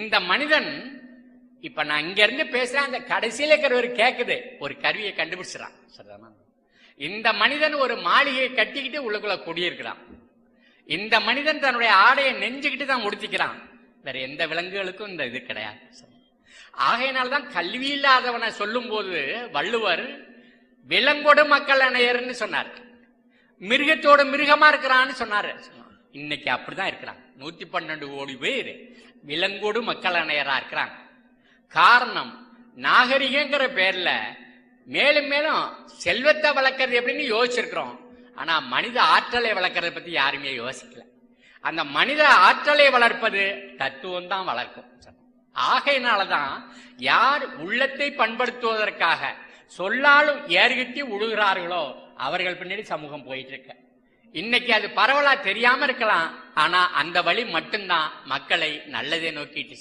இந்த மனிதன் இப்ப நான் இங்க இருந்து பேசுறேன் அந்த கடைசியில இருக்கிறவர் கேக்குது. ஒரு கருவியை கண்டுபிடிச்சிடான் சரிதானா? இந்த மனிதன் ஒரு மாளிகையை கட்டிக்கிட்டு உள்ளுக்குள்ள குடியிருக்கிறான். இந்த மனிதன் தன்னுடைய ஆடையை நெஞ்சுக்கிட்டு தான் முடிச்சுக்கிறான். வேற எந்த விலங்குகளுக்கும் இந்த இது கிடையாது. ஆகையினால்தான் கல்வி இல்லாதவனை சொல்லும் போது வள்ளுவர் விலங்கொடு மக்கள் அணையர்னு சொன்னார். மிருகத்தோட மிருகமா இருக்கிறான்னு சொன்னாரு. இன்னைக்கு அப்படிதான் இருக்கிறான் நூத்தி பன்னெண்டு கோடி பேர் விலங்கோடு மக்கள் அணையரா இருக்கிறாங்க. காரணம் நாகரிகங்கிற பேர்ல மேலும் மேலும் செல்வத்தை வளர்க்கறது எப்படின்னு யோசிச்சிருக்கிறோம். ஆனா மனித ஆற்றலை வளர்க்கறத பத்தி யாருமே யோசிக்கல. அந்த மனித ஆற்றலை வளர்ப்பது தத்துவம் தான் வளர்க்கும். ஆகையினாலதான் யார் உள்ளத்தை பண்படுத்துவதற்காக சொல்லாலும் ஏறிகிட்டி உழுகிறார்களோ அவர்கள் பின்னாடி சமூகம் போயிட்டு இருக்க. இன்னைக்கு அது பரவலா தெரியாம இருக்கலாம். ஆனா அந்த வழி மட்டும்தான். மக்களை நல்லதை நோக்கிட்டு